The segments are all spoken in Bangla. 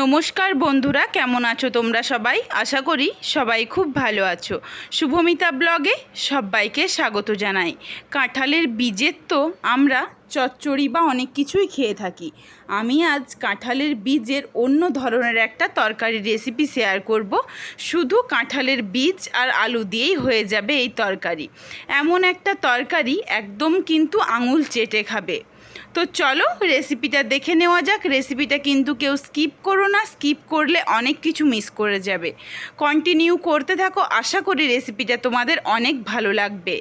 নমস্কার বন্ধুরা, কেমন আছো তোমরা সবাই? আশা করি সবাই খুব ভালো আছো। শুভমিতা ব্লগে সবাইকে স্বাগত জানাই। কাঁঠালের বীজের তো আমরা চচ্চড়ি বা অনেক কিছুই খেয়ে থাকি। আমি আজ কাঁঠালের বীজের অন্য ধরনের একটা তরকারি রেসিপি শেয়ার করব। শুধু কাঁঠালের বীজ আর আলু দিয়েই হয়ে যাবে এই তরকারি। এমন একটা তরকারি একদম কিন্তু আঙুল চেটে খাবে। তো চলো রেসিপিটা দেখে নেওয়া যাক। রেসিপিটা কিন্তু কেউ স্কিপ করো না স্কিপ করলে অনেক কিছু মিস করে যাবে। কন্টিনিউ করতে থাকো, আশা করি রেসিপিটা তোমাদের অনেক ভালো লাগবে।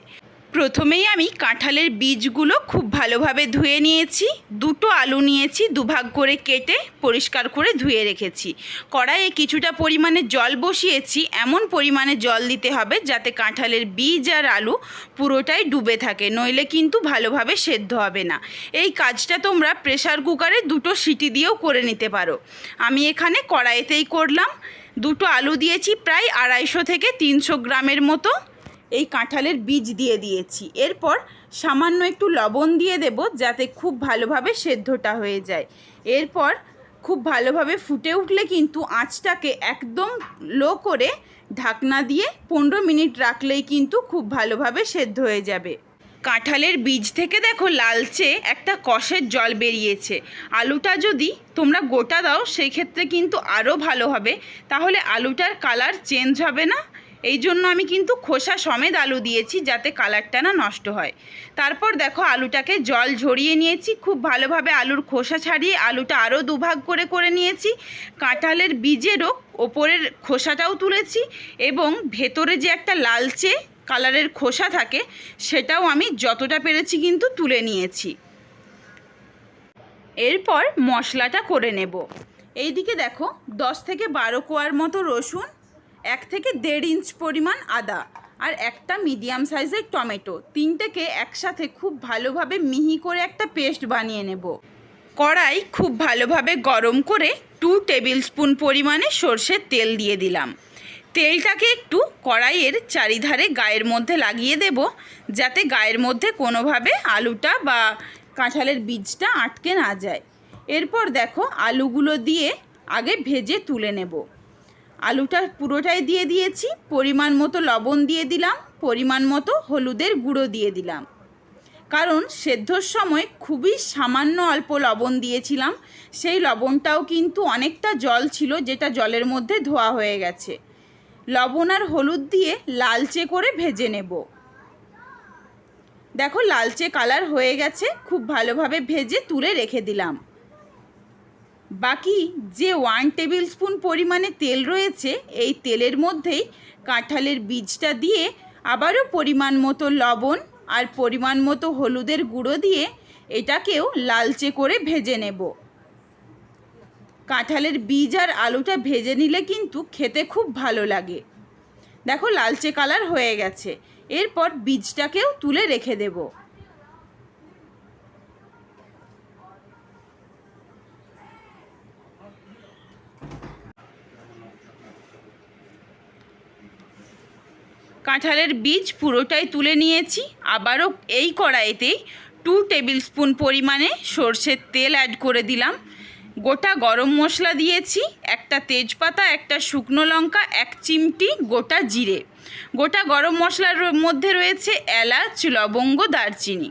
প্রথমেই আমি কাঁঠালের বীজগুলো খুব ভালোভাবে ধুয়ে নিয়েছি। দুটো আলু নিয়েছি, দুভাগ করে কেটে পরিষ্কার করে ধুয়ে রেখেছি। কড়াইয়ে কিছুটা পরিমাণে জল বসিয়েছি, এমন পরিমাণে জল দিতে হবে যাতে কাঁঠালের বীজ আর আলু পুরোটাই ডুবে থাকে, নইলে কিন্তু ভালোভাবে সেদ্ধ হবে না। এই কাজটা তোমরা প্রেশার কুকারে দুটো সিটি দিয়েও করে নিতে পারো। আমি এখানে কড়াইতেই করলাম। দুটো আলু দিয়েছি প্রায় আড়াইশো থেকে তিনশো গ্রামের মতো। এই কাঁঠালের বীজ দিয়ে দিয়েছি। এরপর সামান্য একটু লবণ দিয়ে দেব যাতে খুব ভালোভাবে সেদ্ধটা হয়ে যায়। এরপর খুব ভালোভাবে ফুটে উঠলে কিন্তু আঁচটাকে একদম লো করে ঢাকনা দিয়ে পনেরো মিনিট রাখলেই কিন্তু খুব ভালোভাবে সেদ্ধ হয়ে যাবে। কাঁঠালের বীজ থেকে দেখো লালচে একটা কষের জল বেরিয়েছে। আলুটা যদি তোমরা গোটা দাও সেই ক্ষেত্রে কিন্তু আরও ভালো হবে। তাহলে আলুটার কালার চেঞ্জ হবে না? এই জন্য আমি কিন্তু খোসা সমেত আলু দিয়েছি যাতে কালারটা না নষ্ট হয়। তারপর দেখো আলুটাকে জল ঝরিয়ে নিয়েছি। খুব ভালোভাবে আলুর খোসা ছাড়িয়ে আলুটা আরও দুভাগ করে করে নিয়েছি। কাঁঠালের বীজেরও ওপরের খোসাটাও তুলেছি এবং ভেতরে যে একটা লালচে কালারের খোসা থাকে সেটাও আমি যতটা পেরেছি কিন্তু তুলে নিয়েছি। এরপর মশলাটা করে নেব। এইদিকে দেখো দশ থেকে বারো কোয়ার মতো রসুন এক থেকে দেড় ইঞ্চ পরিমাণ আদা আর একটা মিডিয়াম সাইজের টমেটো। তিনটেকে একসাথে খুব ভালোভাবে মিহি করে একটা পেস্ট বানিয়ে নেব। কড়াই খুব ভালোভাবে গরম করে টু টেবিল স্পুন পরিমাণে সর্ষের তেল দিয়ে দিলাম। তেলটাকে একটু কড়াইয়ের চারিধারে গায়ের মধ্যে লাগিয়ে দেব, যাতে গায়ের মধ্যে কোনোভাবে আলুটা বা কাঁঠালের বীজটা আটকে না যায়। এরপর দেখো আলুগুলো দিয়ে আগে ভেজে তুলে নেব। আলুটা পুরোটাই দিয়ে দিয়েছি, পরিমাণ মতো লবণ দিয়ে দিলাম, পরিমাণ মতো হলুদের গুঁড়ো দিয়ে দিলাম। কারণ সেদ্ধর সময় খুবই সামান্য অল্প লবণ দিয়েছিলাম, সেই লবণটাও কিন্তু অনেকটা জল ছিল যেটা জলের মধ্যে ধোয়া হয়ে গেছে। লবণ আর হলুদ দিয়ে লালচে করে ভেজে নেব। দেখো, লালচে কালার হয়ে গেছে, খুব ভালোভাবে ভেজে তুলে রেখে দিলাম। বাকি যে ওয়ান টেবিল স্পুন পরিমাণে তেল রয়েছে, এই তেলের মধ্যেই কাঁঠালের বীজটা দিয়ে আবারও পরিমাণ মতো লবণ আর পরিমাণ মতো হলুদের গুঁড়ো দিয়ে এটাকেও লালচে করে ভেজে নেব। কাঁঠালের বীজ আর আলুটা ভেজে নিলে কিন্তু খেতে খুব ভালো লাগে। দেখো, লালচে কালার হয়ে গেছে। এরপর বীজটাকেও তুলে রেখে দেবো। কাঁঠালের বীজ পুরোটাই তুলে নিয়েছি। আবারও এই কড়াইতেই টু টেবিল স্পুন পরিমাণে সর্ষের তেল অ্যাড করে দিলাম। গোটা গরম মশলা দিয়েছি, একটা তেজপাতা, একটা শুকনো লঙ্কা, এক চিমটি, গোটা জিরে। গোটা গরম মশলার মধ্যে রয়েছে এলাচ, লবঙ্গ, দারচিনি।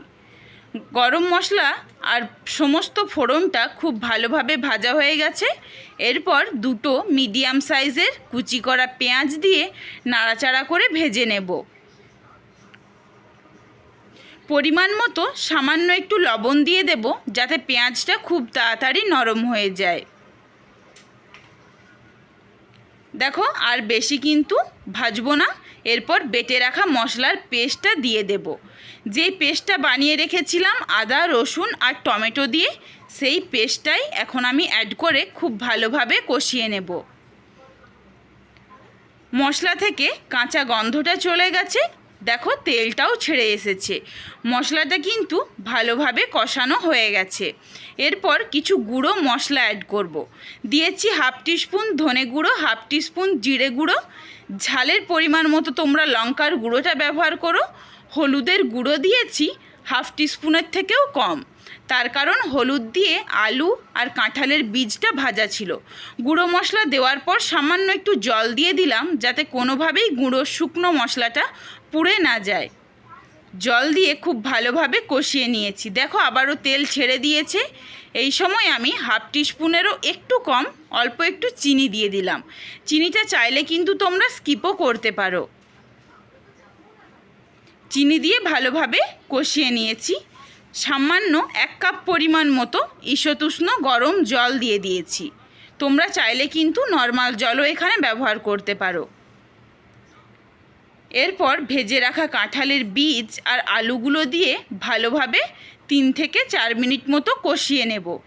গরম মশলা আর সমস্ত ফোড়নটা খুব ভালোভাবে ভাজা হয়ে গেছে। এরপর দুটো মিডিয়াম সাইজের কুচি করা পেঁয়াজ দিয়ে নাড়াচাড়া করে ভেজে নেব। পরিমাণ মতো সামান্য একটু লবণ দিয়ে দেব যাতে পেঁয়াজটা খুব তাড়াতাড়ি নরম হয়ে যায়। দেখো আর বেশি কিন্তু ভাজবো না। এরপর বেটে রাখা মশলার পেস্টটা দিয়ে দেব। যেই পেস্টটা বানিয়ে রেখেছিলাম, আদা, রসুন আর টমেটো দিয়ে, সেই পেস্টটাই এখন আমি অ্যাড করে খুব ভালোভাবে কষিয়ে নেব। মশলা থেকে কাঁচা গন্ধটা চলে গেছে দেখো, তেলটাও ছেড়ে এসেছে। মশলাটা কিন্তু ভালোভাবে কষানো হয়ে গেছে। এরপর কিছু গুঁড়ো মশলা অ্যাড করব। দিয়েছি হাফ টিস্পুন ধনে গুঁড়ো হাফ টিস্পুন জিরে গুঁড়ো। ঝালের পরিমাণ মতো তোমরা লঙ্কার গুঁড়োটা ব্যবহার করো। হলুদের গুঁড়ো দিয়েছি হাফ টিস্পুনের থেকেও কম। তার কারণ হলুদ দিয়ে আলু আর কাঁঠালের বীজটা ভাজা ছিল। গুঁড়ো মশলা দেওয়ার পর সামান্য একটু জল দিয়ে দিলাম, যাতে কোনোভাবেই গুঁড়ো শুকনো মশলাটা পুড়ে না যায়। জল দিয়ে খুব ভালোভাবে কষিয়ে নিয়েছি। দেখো, আবারও তেল ছেড়ে দিয়েছে। এই সময় আমি হাফ টিস্পুনেরও একটু কম, অল্প একটু চিনি দিয়ে দিলাম। চিনিটা চাইলে কিন্তু তোমরা স্কিপও করতে পারো। চিনি দিয়ে ভালোভাবে কষিয়ে নিয়েছি। সামান্য এক কাপ পরিমাণ মতো ঈশতুষ্ণ গরম জল দিয়ে দিয়েছি। তোমরা চাইলে কিন্তু নর্মাল জলও এখানে ব্যবহার করতে পারো। এরপর ভেজে রাখা কাঁঠালের বীজ আর আলুগুলো দিয়ে ভালোভাবে তিন থেকে চার মিনিট মতো কষিয়ে নেব।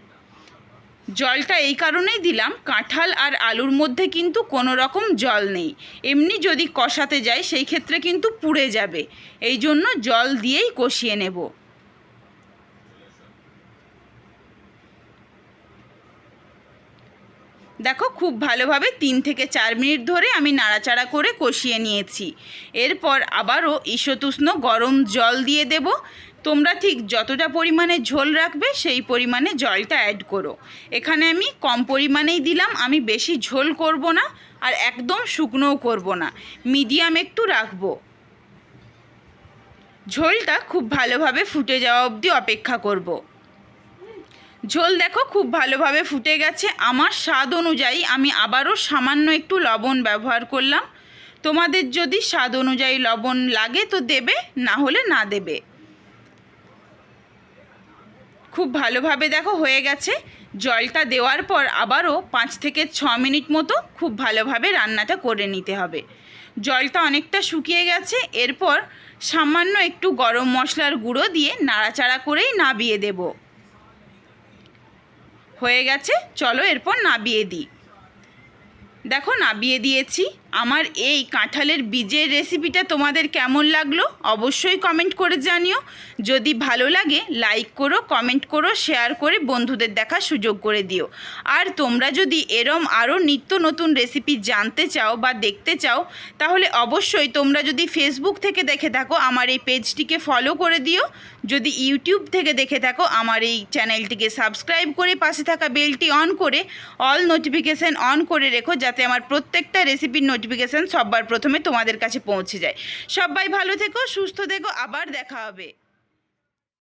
জলটা এই কারণেই দিলাম, কাঁঠাল আর আলুর মধ্যে কিন্তু কোনো রকম জল নেই। এমনি যদি কষাতে যাই, সেই ক্ষেত্রে কিন্তু পুড়ে যাবে। এই জন্য জল দিয়েই কষিয়ে নেব। দেখো, খুব ভালোভাবে তিন থেকে চার মিনিট ধরে আমি নাড়াচাড়া করে কষিয়ে নিয়েছি। এরপর আবারও ঈশতুষ্ণ গরম জল দিয়ে দেব। তোমরা ঠিক যতটা পরিমাণে ঝোল রাখবে, সেই পরিমাণে জলটা অ্যাড করো। এখানে আমি কম পরিমাণেই দিলাম, আমি বেশি ঝোল করব না আর একদম শুকনোও করব না, মিডিয়াম একটু রাখব। ঝোলটা খুব ভালোভাবে ফুটে যাওয়া অবধি অপেক্ষা করব। ঝোল দেখো খুব ভালোভাবে ফুটে গেছে। আমার স্বাদ অনুযায়ী আমি আবারও সামান্য একটু লবণ ব্যবহার করলাম। তোমাদের যদি স্বাদ অনুযায়ী লবণ লাগে তো দেবে, না হলে না দেবে। খুব ভালোভাবে দেখো হয়ে গেছে। জলটা দেওয়ার পর আবারও পাঁচ থেকে ছ মিনিট মতো খুব ভালোভাবে রান্নাটা করে নিতে হবে। জলটা অনেকটা শুকিয়ে গেছে। এরপর সামান্য একটু গরম মশলার গুঁড়ো দিয়ে নাড়াচাড়া করেই নাবিয়ে দেব। হয়ে গেছে চলো এরপর নাবিয়ে দিই। দেখো নাবিয়ে দিয়েছি। আমার এই কাঁঠালের বীজের রেসিপিটা তোমাদের কেমন লাগল অবশ্যই কমেন্ট করে জানিও। যদি ভালো লাগে লাইক করো কমেন্ট করো শেয়ার করে বন্ধুদের দেখার সুযোগ করে দিও। আর তোমরা যদি এরম আরও নিত্য নতুন রেসিপি জানতে চাও বা দেখতে চাও, তাহলে অবশ্যই তোমরা যদি ফেসবুক থেকে দেখে থাকো, আমার এই পেজটিকে ফলো করে দিও। যদি ইউটিউব থেকে দেখে থাকো, আমার এই চ্যানেলটিকে সাবস্ক্রাইব করে পাশে থাকা বেলটি অন করে অল নোটিফিকেশান অন করে রেখো, যাতে আমার প্রত্যেকটা রেসিপির নোটিফিকেশান সবার প্রথমে তোমাদের কাছে পৌঁছে যায়। সবাই ভালো থেকো, সুস্থ থেকো, আবার দেখা হবে।